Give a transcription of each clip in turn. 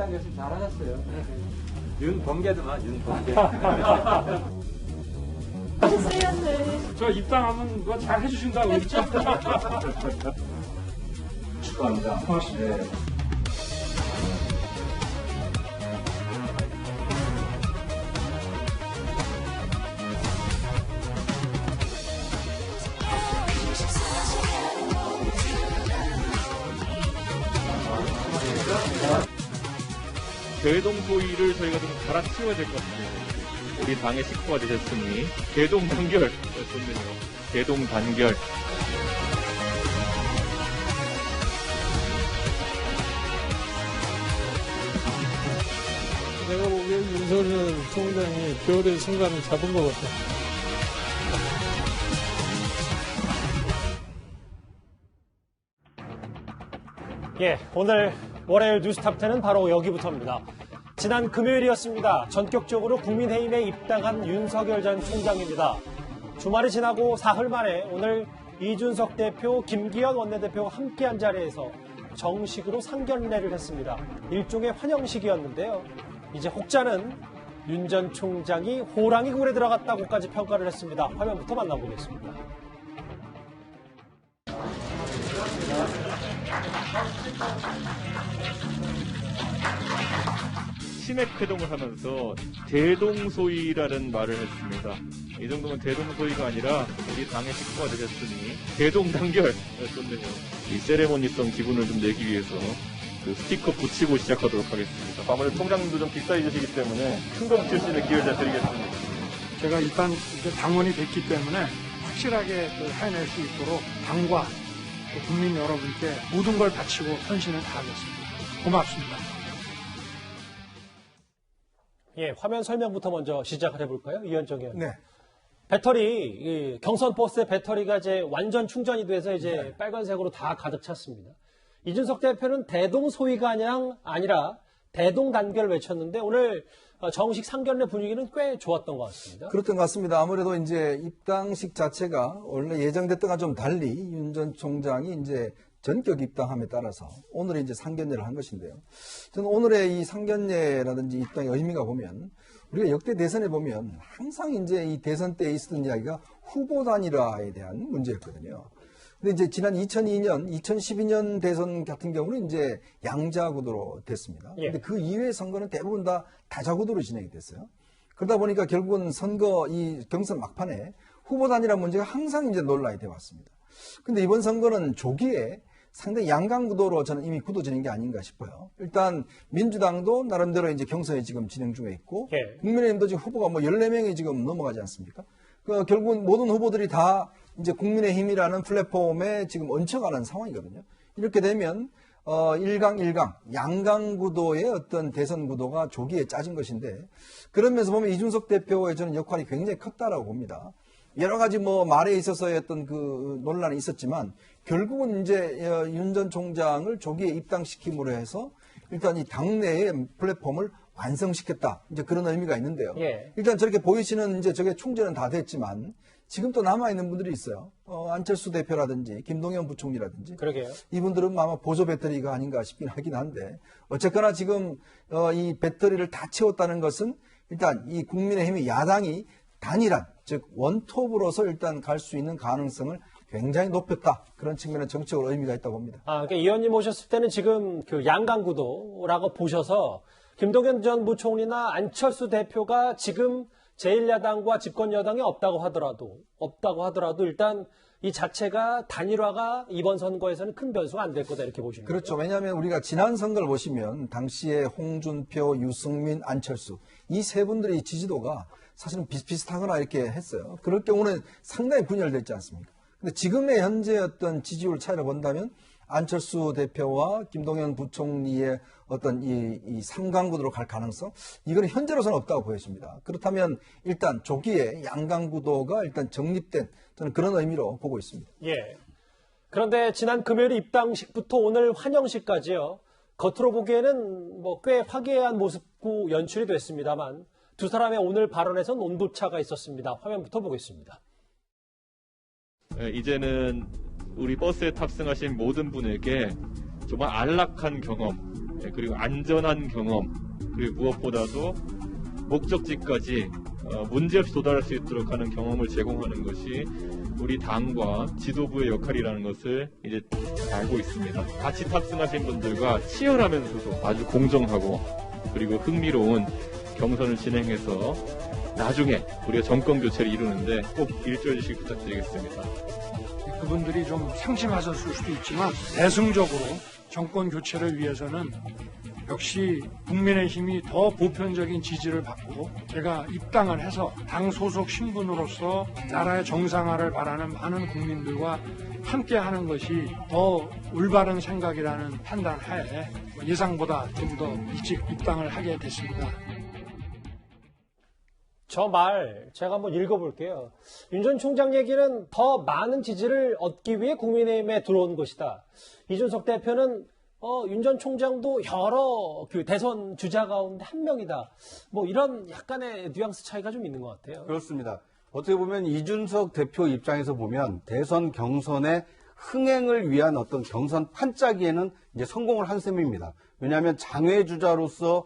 입당 결심 잘하셨어요. 윤범계도만 윤범계. 저 입당하면 그거 잘 해주신다고 그랬죠? 축하합니다. 고맙습니다. 네. 대동소이를 저희가 좀 갈아치워야 될 것 같아요. 우리 당의 식구가 되셨으니 대동단결 좋네요. 대동단결. 내가 보기엔 윤석열 총장이 별의 순간을 잡은 것 같아. 예, 오늘 월요일 뉴스탑10은 바로 여기부터입니다. 지난 금요일이었습니다. 전격적으로 국민의힘에 입당한 윤석열 전 총장입니다. 주말이 지나고 사흘 만에 오늘 이준석 대표, 김기현 원내대표가 함께한 자리에서 정식으로 상견례를 했습니다. 일종의 환영식이었는데요. 이제 혹자는 윤 전 총장이 호랑이 굴에 들어갔다고까지 평가를 했습니다. 화면부터 만나보겠습니다. 치맥 회동을 하면서 대동소이라는 말을 했습니다. 이 정도면 대동소이가 아니라 우리 당의 식구가 되셨으니 대동단결 좋네요. 이 세레모니성 기분을 좀 내기 위해서 그 스티커 붙이고 시작하도록 하겠습니다. 아무래도 총장님도 좀 빅사이즈시기 때문에 수 있는 기회를 잘 드리겠습니다. 제가 일단 이제 당원이 됐기 때문에 확실하게 그 해낼 수 있도록 당과 또 국민 여러분께 모든 걸 바치고 헌신을 다하겠습니다. 고맙습니다. 예, 화면 설명부터 먼저 시작을 해볼까요? 이현정 의원. 네. 배터리, 이 경선 버스의 배터리가 이제 완전 충전이 돼서 이제 네. 빨간색으로 다 가득 찼습니다. 이준석 대표는 대동소이가 아니라, 아니라 대동 단결 외쳤는데 오늘 어, 정식 상견례 분위기는 꽤 좋았던 것 같습니다. 그렇던 것 같습니다. 아무래도 이제 입당식 자체가 원래 예정됐던가 좀 달리 윤 전 총장이 이제 전격 입당함에 따라서 오늘 이제 상견례를 한 것인데요. 저는 오늘의 이 상견례라든지 입당의 의미가 보면 우리가 역대 대선에 보면 항상 이제 이 대선 때 있었던 이야기가 후보 단일화에 대한 문제였거든요. 근데 이제 지난 2002년, 2012년 대선 같은 경우는 이제 양자 구도로 됐습니다. 예. 근데 그 이외의 선거는 대부분 다 다자 구도로 진행이 됐어요. 그러다 보니까 결국은 선거 이 경선 막판에 후보 단일화 문제가 항상 이제 논란이 되어 왔습니다. 근데 이번 선거는 조기에 상당히 양강 구도로 저는 이미 굳어지는 게 아닌가 싶어요. 일단 민주당도 나름대로 이제 경선이 지금 진행 중에 있고 예. 국민의힘도 지금 후보가 뭐 14명이 지금 넘어가지 않습니까? 그 결국은 모든 후보들이 다 이제 국민의힘이라는 플랫폼에 지금 얹혀가는 상황이거든요. 이렇게 되면 어 1강 1강 양강 구도의 어떤 대선 구도가 조기에 짜진 것인데 그런 면에서 보면 이준석 대표의 저는 역할이 굉장히 컸다라고 봅니다. 여러 가지 뭐 말에 있어서의 어떤 그 논란이 있었지만 결국은 이제 어, 윤전 총장을 조기에 입당시킴으로 해서 일단 이 당내의 플랫폼을 완성시켰다. 이제 그런 의미가 있는데요. 예. 일단 저렇게 보이시는 이제 저게 충전은 다 됐지만 지금 또 남아있는 분들이 있어요. 어, 안철수 대표라든지 김동연 부총리라든지 그러게요. 이분들은 아마 보조 배터리가 아닌가 싶긴 하긴 한데 어쨌거나 지금 어, 이 배터리를 다 채웠다는 것은 일단 이 국민의힘이 야당이 단일한 즉 원톱으로서 일단 갈 수 있는 가능성을 굉장히 높였다 그런 측면에 정책으로 의미가 있다고 봅니다. 아, 그러니까 이 의원님 오셨을 때는 지금 그 양강구도라고 보셔서 김동연 전 부총리나 안철수 대표가 지금 제1야당과 집권여당이 없다고 하더라도, 없다고 하더라도 일단 이 자체가 단일화가 이번 선거에서는 큰 변수가 안 될 거다 이렇게 보시는 거죠. 그렇죠. 왜냐하면 우리가 지난 선거를 보시면 당시에 홍준표, 유승민, 안철수 이 세 분들의 지지도가 사실은 비슷비슷하거나 이렇게 했어요. 그럴 경우는 상당히 분열됐지 않습니까? 근데 지금의 현재 어떤 지지율 차이를 본다면 안철수 대표와 김동연 부총리의 어떤 이, 이 삼강구도로 갈 가능성 이거는 현재로서는 없다고 보여집니다. 그렇다면 일단 조기에 양강구도가 일단 정립된 저는 그런 의미로 보고 있습니다. 예. 그런데 지난 금요일 입당식부터 오늘 환영식까지요. 겉으로 보기에는 뭐 꽤 화기애애한 모습고 연출이 됐습니다만 두 사람의 오늘 발언에선 온도차가 있었습니다. 화면부터 보겠습니다. 예, 이제는 우리 버스에 탑승하신 모든 분에게 정말 안락한 경험, 네, 그리고 안전한 경험 그리고 무엇보다도 목적지까지 어, 문제없이 도달할 수 있도록 하는 경험을 제공하는 것이 우리 당과 지도부의 역할이라는 것을 이제 알고 있습니다. 같이 탑승하신 분들과 치열하면서도 아주 공정하고 그리고 흥미로운 경선을 진행해서 나중에 우리가 정권 교체를 이루는데 꼭 일조해 주시기 부탁드리겠습니다. 그분들이 좀 상심하셨을 수도 있지만 대승적으로 정권 교체를 위해서는 역시 국민의 힘이 더 보편적인 지지를 받고 제가 입당을 해서 당 소속 신분으로서 나라의 정상화를 바라는 많은 국민들과 함께 하는 것이 더 올바른 생각이라는 판단 하에 예상보다 좀 더 일찍 입당을 하게 됐습니다. 저 말 제가 한번 읽어볼게요. 윤 전 총장 얘기는 더 많은 지지를 얻기 위해 국민의힘에 들어온 것이다. 이준석 대표는 어, 윤 전 총장도 여러 그 대선 주자 가운데 한 명이다. 뭐 이런 약간의 뉘앙스 차이가 좀 있는 것 같아요. 그렇습니다. 어떻게 보면 이준석 대표 입장에서 보면 대선 경선의 흥행을 위한 어떤 경선 판짜기에는 이제 성공을 한 셈입니다. 왜냐하면 장외 주자로서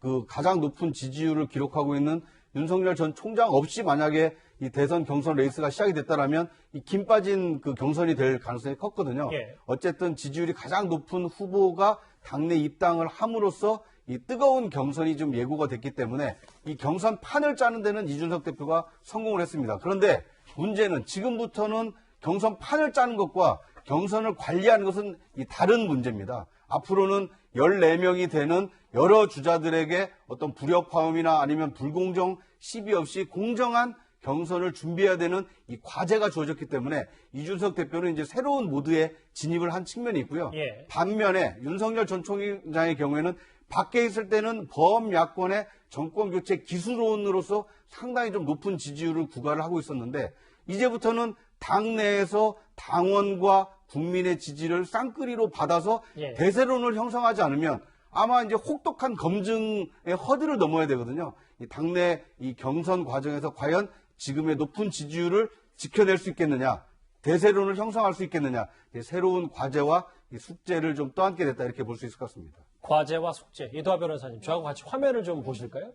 그 가장 높은 지지율을 기록하고 있는 윤석열 전 총장 없이 만약에 이 대선 경선 레이스가 시작이 됐다라면 이 김 빠진 그 경선이 될 가능성이 컸거든요. 예. 어쨌든 지지율이 가장 높은 후보가 당내 입당을 함으로써 이 뜨거운 경선이 좀 예고가 됐기 때문에 이 경선 판을 짜는 데는 이준석 대표가 성공을 했습니다. 그런데 문제는 지금부터는 경선 판을 짜는 것과 경선을 관리하는 것은 이 다른 문제입니다. 앞으로는 14명이 되는 여러 주자들에게 어떤 불협화음이나 아니면 불공정 시비 없이 공정한 경선을 준비해야 되는 이 과제가 주어졌기 때문에 이준석 대표는 이제 새로운 모드에 진입을 한 측면이 있고요. 예. 반면에 윤석열 전 총장의 경우에는 밖에 있을 때는 범야권의 정권 교체 기술원으로서 상당히 좀 높은 지지율을 구가를 하고 있었는데 이제부터는 당내에서 당원과 국민의 지지를 쌍끌이로 받아서 예. 대세론을 형성하지 않으면 아마 이제 혹독한 검증의 허들을 넘어야 되거든요. 이 당내 이 경선 과정에서 과연 지금의 높은 지지율을 지켜낼 수 있겠느냐, 대세론을 형성할 수 있겠느냐, 이 새로운 과제와 이 숙제를 좀 떠안게 됐다 이렇게 볼 수 있을 것 같습니다. 과제와 숙제. 이도하 변호사님, 저하고 같이 화면을 좀 보실까요?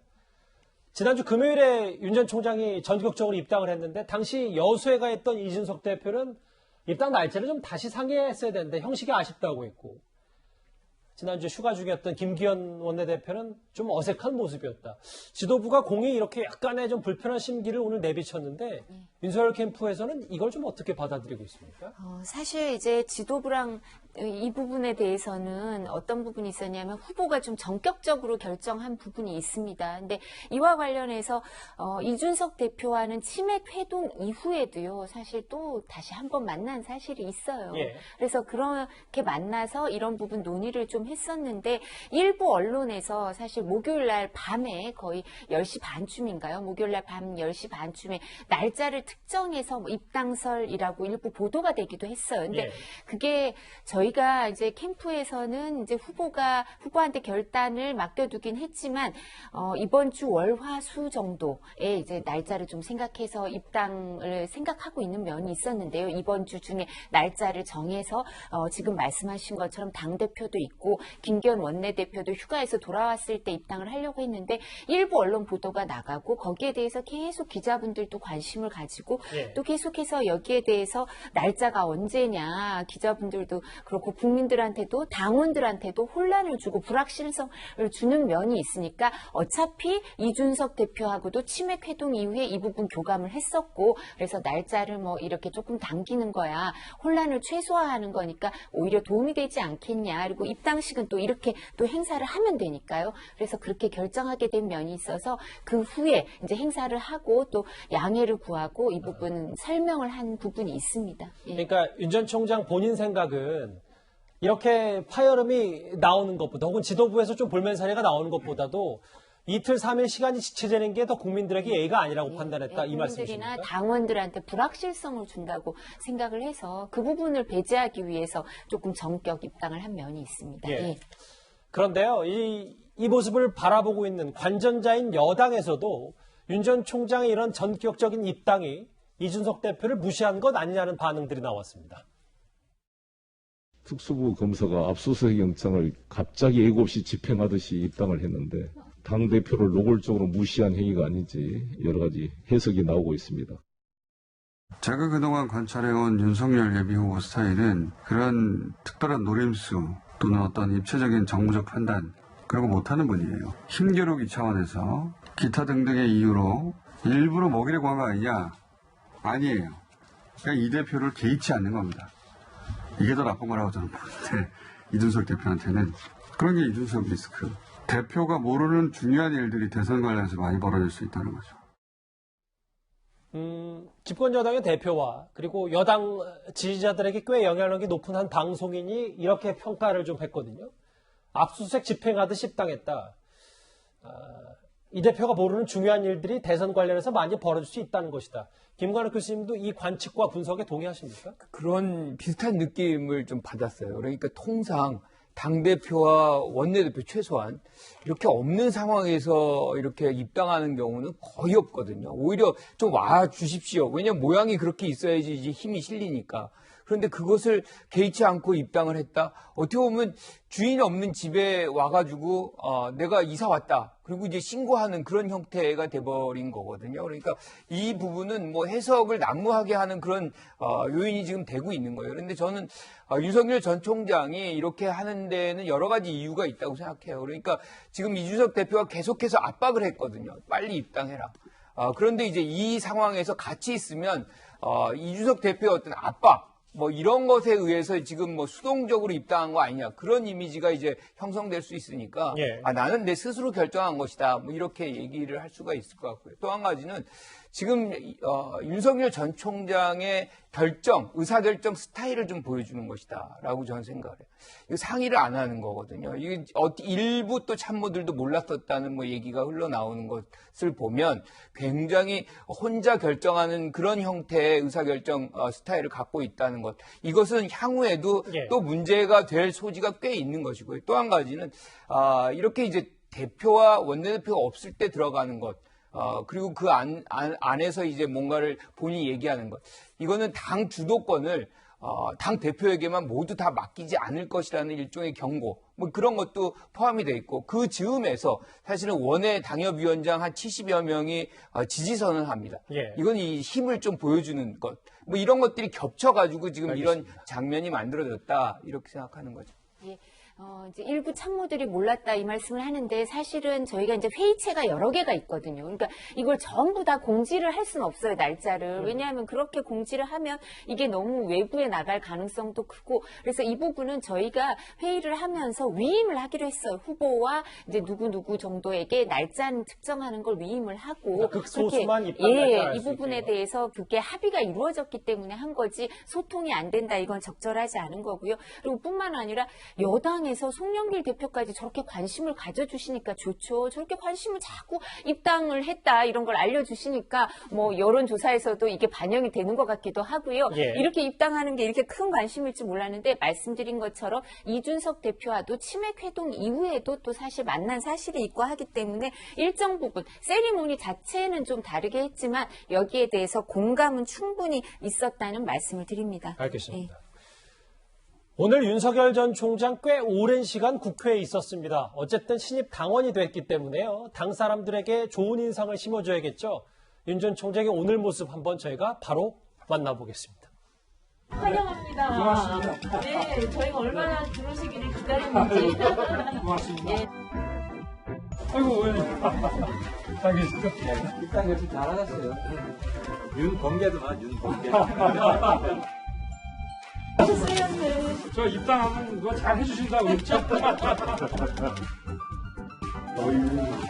지난주 금요일에 윤 전 총장이 전격적으로 입당을 했는데 당시 여수에 가 있던 이준석 대표는 입당 날짜를 좀 다시 상의했어야 되는데 형식이 아쉽다고 했고 지난주 휴가 중이었던 김기현 원내대표는 좀 어색한 모습이었다. 지도부가 공이 이렇게 약간의 좀 불편한 심기를 오늘 내비쳤는데 윤석열 캠프에서는 이걸 좀 어떻게 받아들이고 있습니까? 어, 사실 이제 지도부랑 이 부분에 대해서는 어떤 부분이 있었냐면 후보가 좀 전격적으로 결정한 부분이 있습니다. 근데 이와 관련해서 어, 이준석 대표와는 치맥 회동 이후에도요, 사실 또 다시 한 번 만난 사실이 있어요. 예. 그래서 그렇게 만나서 이런 부분 논의를 좀 했었는데 일부 언론에서 사실 목요일 날 밤에 거의 10시 반쯤인가요? 목요일 날 밤 10시 반쯤에 날짜를 특정해서 뭐 입당설이라고 일부 보도가 되기도 했어요. 근데 예. 그게 저희가 이제 캠프에서는 이제 후보가 후보한테 결단을 맡겨두긴 했지만 어, 이번 주 월화 수 정도에 이제 날짜를 좀 생각해서 입당을 생각하고 있는 면이 있었는데요. 이번 주 중에 날짜를 정해서 어, 지금 말씀하신 것처럼 당 대표도 있고 김기현 원내대표도 휴가에서 돌아왔을 때 입당을 하려고 했는데 일부 언론 보도가 나가고 거기에 대해서 계속 기자분들도 관심을 가지고 예. 또 계속해서 여기에 대해서 날짜가 언제냐 기자분들도 그렇고 국민들한테도 당원들한테도 혼란을 주고 불확실성을 주는 면이 있으니까 어차피 이준석 대표하고도 치맥 회동 이후에 이 부분 교감을 했었고 그래서 날짜를 뭐 이렇게 조금 당기는 거야 혼란을 최소화하는 거니까 오히려 도움이 되지 않겠냐 그리고 입당 식은 또 이렇게 또 행사를 하면 되니까요 그래서 그렇게 결정하게 된 면이 있어서 그 후에 이제 행사를 하고 또 양해를 구하고 이 부분 설명을 한 부분이 있습니다. 예. 그러니까 윤 전 총장 본인 생각은 이렇게 파열음이 나오는 것보다 혹은 지도부에서 좀 볼멘사례가 나오는 것보다도 이틀 삼일 시간이 지체되는 게 더 국민들에게 예의가 아니라고 판단했다 이 국민들이나 말씀이십니까? 당원들한테 불확실성을 준다고 생각을 해서 그 부분을 배제하기 위해서 조금 전격 입당을 한 면이 있습니다. 예. 예. 그런데요, 이, 이 모습을 바라보고 있는 관전자인 여당에서도 윤 전 총장의 이런 전격적인 입당이 이준석 대표를 무시한 것 아니냐는 반응들이 나왔습니다. 특수부 검사가 압수수색 영장을 갑자기 예고 없이 집행하듯이 입당을 했는데 당 대표를 노골적으로 무시한 행위가 아닌지 여러 가지 해석이 나오고 있습니다. 제가 그동안 관찰해온 윤석열 예비후보 스타일은 그런 특별한 노림수 또는 어떤 입체적인 정무적 판단 그런 거 못하는 분이에요. 힘겨루기 차원에서 기타 등등의 이유로 일부러 먹이려고 한 거 아니냐? 아니에요. 그냥 이 대표를 개의치 않는 겁니다. 이게 더 나쁜 거라고 저는 보는데 이준석 대표한테는 그런 게 이준석 리스크. 대표가 모르는 중요한 일들이 대선 관련해서 많이 벌어질 수 있다는 거죠. 음, 집권 여당의 대표와 그리고 여당 지지자들에게 꽤 영향력이 높은 한 방송인이 이렇게 평가를 좀 했거든요. 압수수색 집행하듯 입당했다. 아, 이 대표가 모르는 중요한 일들이 대선 관련해서 많이 벌어질 수 있다는 것이다. 김관욱 교수님도 이 관측과 분석에 동의하십니까? 그런 비슷한 느낌을 좀 받았어요. 그러니까 통상 당대표와 원내대표 최소한 이렇게 없는 상황에서 이렇게 입당하는 경우는 거의 없거든요. 오히려 좀 와 주십시오. 왜냐면 모양이 그렇게 있어야지 힘이 실리니까. 그런데 그것을 개의치 않고 입당을 했다. 어떻게 보면 주인 없는 집에 와가지고 어, 내가 이사 왔다. 그리고 이제 신고하는 그런 형태가 돼버린 거거든요. 그러니까 이 부분은 뭐 해석을 난무하게 하는 그런 어, 요인이 지금 되고 있는 거예요. 그런데 저는 어, 윤석열 전 총장이 이렇게 하는 데는 여러 가지 이유가 있다고 생각해요. 그러니까 지금 이준석 대표가 계속해서 압박을 했거든요. 빨리 입당해라. 어, 그런데 이제 이 상황에서 같이 있으면 어, 이준석 대표의 어떤 압박 뭐 이런 것에 의해서 지금 뭐 수동적으로 입당한 거 아니냐. 그런 이미지가 이제 형성될 수 있으니까 예. 아 나는 내 스스로 결정한 것이다. 뭐 이렇게 얘기를 할 수가 있을 것 같고요. 또 한 가지는 지금 어, 윤석열 전 총장의 결정 의사결정 스타일을 좀 보여주는 것이다라고 저는 생각을 해요 이거 상의를 안 하는 거거든요 이게 어, 일부 또 참모들도 몰랐었다는 뭐 얘기가 흘러나오는 것을 보면 굉장히 혼자 결정하는 그런 형태의 의사결정 어, 스타일을 갖고 있다는 것 이것은 향후에도 예. 또 문제가 될 소지가 꽤 있는 것이고요. 또 한 가지는 아, 이렇게 이제 대표와 원내대표가 없을 때 들어가는 것. 어, 그리고 그 안, 안, 안에서 이제 뭔가를 본인이 얘기하는 것. 이거는 당 주도권을 어, 당 대표에게만 모두 다 맡기지 않을 것이라는 일종의 경고. 뭐 그런 것도 포함이 돼 있고 그 즈음에서 사실은 원외 당협위원장 한 70여 명이 어, 지지선을 합니다. 예. 이건 이 힘을 좀 보여주는 것. 뭐 이런 것들이 겹쳐가지고 지금 이런 장면이 만들어졌다. 이렇게 생각하는 거죠. 예. 어, 이제 일부 참모들이 몰랐다 이 말씀을 하는데 사실은 저희가 이제 회의체가 여러 개가 있거든요. 그러니까 이걸 전부 다 공지를 할 수는 없어요, 날짜를. 왜냐하면 그렇게 공지를 하면 이게 너무 외부에 나갈 가능성도 크고 그래서 이 부분은 저희가 회의를 하면서 위임을 하기로 했어요. 후보와 이제 누구누구 정도에게 날짜는 특정하는 걸 위임을 하고 그러니까 극소수만 그렇게, 예, 이 부분에. 대해서 그게 합의가 이루어졌기 때문에 한 거지 소통이 안 된다 이건 적절하지 않은 거고요. 그리고 뿐만 아니라 여당에 서 송영길 대표까지 저렇게 관심을 가져주시니까 좋죠. 저렇게 관심을 자꾸 입당을 했다 이런 걸 알려주시니까 뭐 여론조사에서도 이게 반영이 되는 것 같기도 하고요. 예. 이렇게 입당하는 게 이렇게 큰 관심일지 몰랐는데 말씀드린 것처럼 이준석 대표와도 치맥 회동 이후에도 또 사실 만난 사실이 있고 하기 때문에 일정 부분 세리모니 자체는 좀 다르게 했지만 여기에 대해서 공감은 충분히 있었다는 말씀을 드립니다. 알겠습니다. 예. 오늘 윤석열 전 총장 꽤 오랜 시간 국회에 있었습니다. 어쨌든 신입 당원이 됐기 때문에요. 당 사람들에게 좋은 인상을 심어줘야겠죠. 윤 전 총장의 오늘 모습 한번 저희가 바로 만나보겠습니다. 환영합니다. 고맙습니다. 네, 저희가 얼마나 들어오시기를 기다렸는지. 고맙습니다. 예. 아이고, 의원님. 잘 계십니까? 입당 역시 잘하셨어요. 윤 번개도만 윤 번개. 저 입당하면 누가 잘 해주신다고 그랬죠?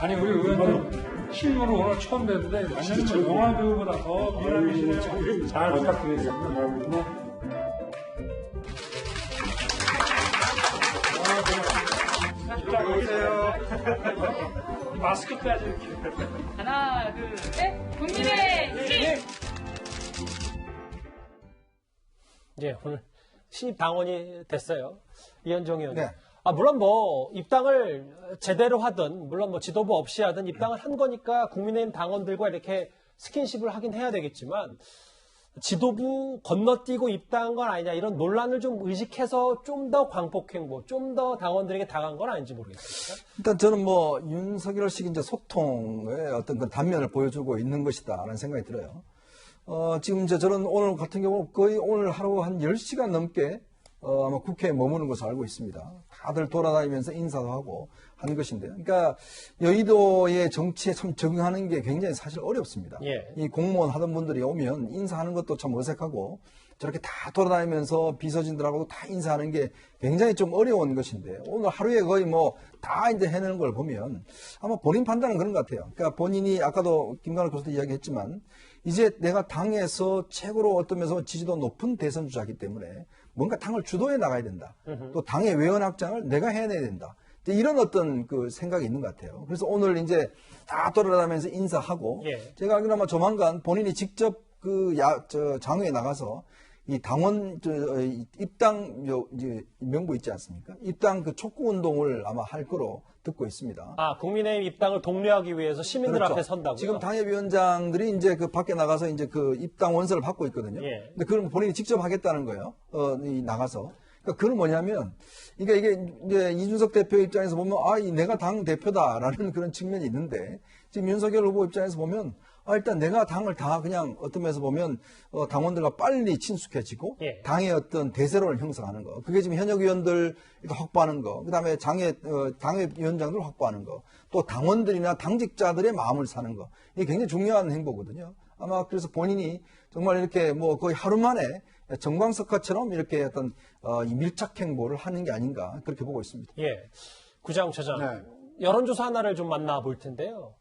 아니, 우리 의원님 실무로 오늘 처음 뵀는데 완전히 저 영화 배우보다 더 미남이시네요. 잘 부탁드리겠습니다. 입당하세요. 마스크 빼야지 이렇게. 하나, 둘, 셋. 국민의 힘! 예, 오늘 신입 당원이 됐어요. 이현정 의원. 네. 아, 물론 뭐, 입당을 제대로 하든, 물론 뭐 지도부 없이 하든 입당을 한 거니까 국민의힘 당원들과 이렇게 스킨십을 하긴 해야 되겠지만, 지도부 건너뛰고 입당한 건 아니냐 이런 논란을 좀 의식해서 좀 더 광폭 행보, 좀 더 당원들에게 다가간 건 아닌지 모르겠습니다. 일단 저는 뭐 윤석열식 이제 소통의 어떤 그 단면을 보여주고 있는 것이다라는 생각이 들어요. 어, 지금 이제 저는 오늘 같은 경우 거의 오늘 하루 한 10시간 넘게 어, 아마 국회에 머무는 것으로 알고 있습니다. 다들 돌아다니면서 인사도 하고 하는 것인데요. 그러니까 여의도의 정치에 참 적응하는 게 굉장히 사실 어렵습니다. 예. 이 공무원 하던 분들이 오면 인사하는 것도 참 어색하고 저렇게 다 돌아다니면서 비서진들하고도 다 인사하는 게 굉장히 좀 어려운 것인데 오늘 하루에 거의 뭐 다 이제 해내는 걸 보면 아마 본인 판단은 그런 것 같아요. 그러니까 본인이 아까도 김관호 교수도 이야기했지만 이제 내가 당에서 최고로 어떤 면에서 지지도 높은 대선 주자이기 때문에 뭔가 당을 주도해 나가야 된다. 또 당의 외연 확장을 내가 해내야 된다. 이런 어떤 그 생각이 있는 것 같아요. 그래서 오늘 이제 다 돌아다니면서 인사하고 예. 제가 알기로 아마 조만간 본인이 직접 그 야, 저 장외에 나가서 이 당원 저 어, 이 입당 요 이제 명부 있지 않습니까? 입당 그 촉구 운동을 아마 할 거로 듣고 있습니다. 아, 국민의힘 입당을 독려하기 위해서 시민들 그렇죠. 앞에 선다고요? 지금 당협위원장들이 이제 그 밖에 나가서 이제 그 입당 원서를 받고 있거든요. 예. 근데 그걸 본인이 직접 하겠다는 거예요. 어, 이 나가서. 그러니까 그건 뭐냐면 이게 이게 이제 이준석 대표 입장에서 보면 아, 이 내가 당 대표다라는 그런 측면이 있는데 지금 윤석열 후보 입장에서 보면 아, 일단 내가 당을 다 그냥 어떤 면에서 보면 어, 당원들과 빨리 친숙해지고 예. 당의 어떤 대세론을 형성하는 거. 그게 지금 현역 의원들 확보하는 거. 그다음에 장애 어, 당의 위원장들 확보하는 거. 또 당원들이나 당직자들의 마음을 사는 거. 이게 굉장히 중요한 행보거든요. 아마 그래서 본인이 정말 이렇게 뭐 거의 하루 만에 정광석화처럼 이렇게 어떤 어, 이 밀착 행보를 하는 게 아닌가 그렇게 보고 있습니다. 예. 구장 처장. 네. 여론조사 하나를 좀 만나볼 텐데요.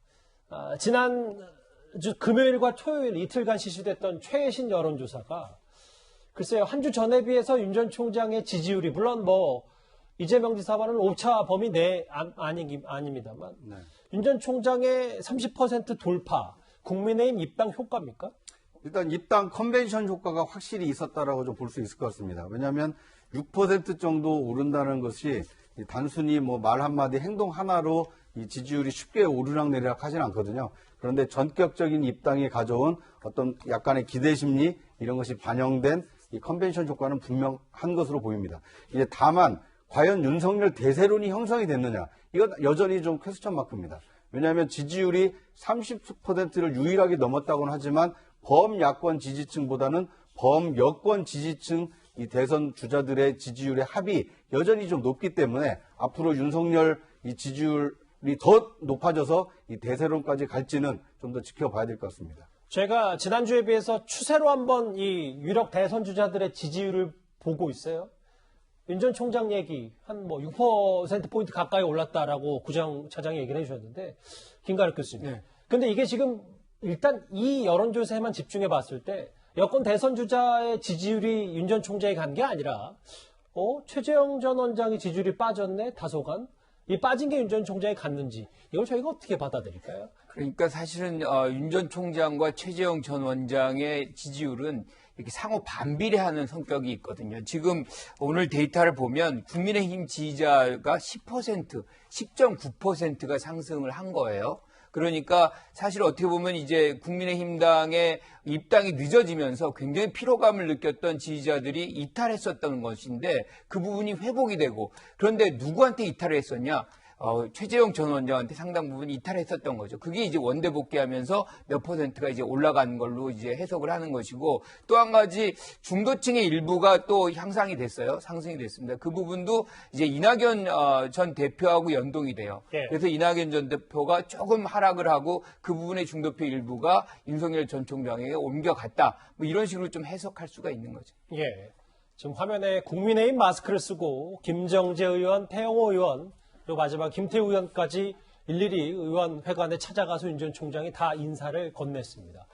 아, 지난 주 금요일과 토요일 이틀간 실시됐던 최신 여론조사가 글쎄요, 한 주 전에 비해서 윤 전 총장의 지지율이, 물론 뭐, 이재명 지사와는 오차 범위 내, 아, 아니, 아닙니다만, 윤전 총장의 30% 돌파, 국민의힘 입당 효과입니까? 일단 입당 컨벤션 효과가 확실히 있었다라고 좀 볼 수 있을 것 같습니다. 왜냐하면 6% 정도 오른다는 것이 이 단순히 뭐 말 한마디 행동 하나로 이 지지율이 쉽게 오르락 내리락 하진 않거든요. 그런데 전격적인 입당이 가져온 어떤 약간의 기대 심리 이런 것이 반영된 이 컨벤션 효과는 분명한 것으로 보입니다. 이제 다만 과연 윤석열 대세론이 형성이 됐느냐 이건 여전히 좀 퀘스천 마크입니다. 왜냐하면 지지율이 30%를 유일하게 넘었다고는 하지만 범야권 지지층보다는 범여권 지지층 이 대선 주자들의 지지율의 합이 여전히 좀 높기 때문에 앞으로 윤석열 이 지지율이 더 높아져서 이 대세론까지 갈지는 좀 더 지켜봐야 될 것 같습니다. 제가 지난주에 비해서 추세로 한번 이 유력 대선 주자들의 지지율을 보고 있어요. 윤 전 총장 얘기 한 뭐 6%포인트 가까이 올랐다라고 구장 차장이 얘기를 해주셨는데 김가력 교수님. 네. 근데 이게 지금 일단 이 여론조사에만 집중해 봤을 때 여권 대선 주자의 지지율이 윤 전 총장이 간 게 아니라 어? 최재형 전 원장의 지지율이 빠졌네 다소간 이 빠진 게 윤 전 총장이 갔는지 이걸 저희가 어떻게 받아들일까요? 그러니까 사실은 어, 윤전 총장과 최재형 전 원장의 지지율은 이렇게 상호 반비례하는 성격이 있거든요. 지금 오늘 데이터를 보면 국민의힘 지지자가 10%, 10.9%가 상승을 한 거예요. 그러니까 사실 어떻게 보면 이제 국민의힘당의 입당이 늦어지면서 굉장히 피로감을 느꼈던 지지자들이 이탈했었던 것인데 그 부분이 회복이 되고 그런데 누구한테 이탈을 했었냐? 어, 최재형 전 원장한테 상당 부분 이탈했었던 거죠. 그게 이제 원대 복귀하면서 몇 퍼센트가 이제 올라간 걸로 이제 해석을 하는 것이고 또 한 가지 중도층의 일부가 또 향상이 됐어요. 상승이 됐습니다. 그 부분도 이제 이낙연 어, 전 대표하고 연동이 돼요. 예. 그래서 이낙연 전 대표가 조금 하락을 하고 그 부분의 중도표 일부가 윤석열 전 총장에게 옮겨갔다. 뭐 이런 식으로 좀 해석할 수가 있는 거죠. 예. 지금 화면에 국민의힘 마스크를 쓰고 김정재 의원, 태영호 의원, 그리고 마지막 김태우 의원까지 일일이 의원 회관에 찾아가서 윤 전 총장이 다 인사를 건넸습니다.